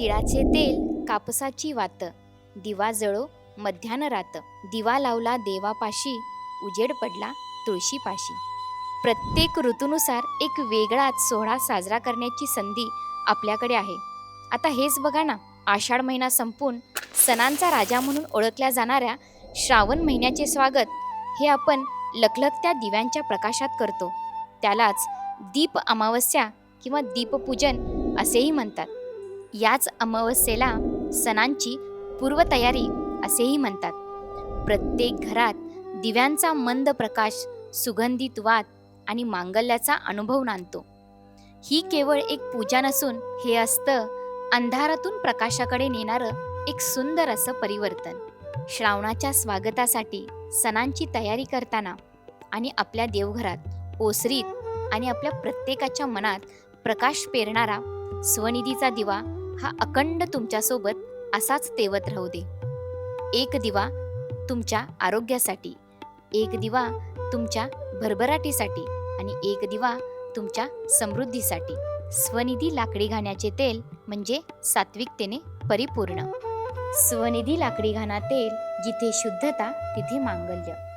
तिळाचे तेल कापसाची वात दिवा जळो मध्यान रात दिवा लावला देवापाशी उजेड पडला तुळशीपाशी. प्रत्येक ऋतूनुसार एक वेगळाच सोहळा साजरा करण्याची संधी आपल्याकडे आहे. आता हेच बघा ना आषाढ महिना संपून सणांचा राजा म्हणून ओळखल्या जाणाऱ्या श्रावण महिन्याचे स्वागत हे आपण लखलखत्या दिव्यांच्या प्रकाशात करतो. त्यालाच दीप अमावस्या किंवा दीपपूजन असेही म्हणतात. याच अमावस्येला सणांची पूर्वतयारी असेही म्हणतात. प्रत्येक घरात दिव्यांचा मंद प्रकाश सुगंधित वाद आणि मांगल्याचा अनुभव नांदतो. ही केवळ एक पूजा नसून हे असतं अंधारातून प्रकाशाकडे नेणारं एक सुंदर असं परिवर्तन. श्रावणाच्या स्वागतासाठी सणांची तयारी करताना आणि आपल्या देवघरात ओसरीत आणि आपल्या प्रत्येकाच्या मनात प्रकाश पेरणारा स्वनिधीचा दिवा हा अखंड तुमच्यासोबत असाच तेवत राहू दे. एक दिवा तुमच्या आरोग्यासाठी एक दिवा तुमच्या भरभराटीसाठी आणि एक दिवा तुमच्या समृद्धीसाठी. स्वनिधी लाकडी घाण्याचे तेल म्हणजे सात्विकतेने परिपूर्ण. स्वनिधी लाकडी घाणा तेल जिथे शुद्धता तिथे मांगल्य.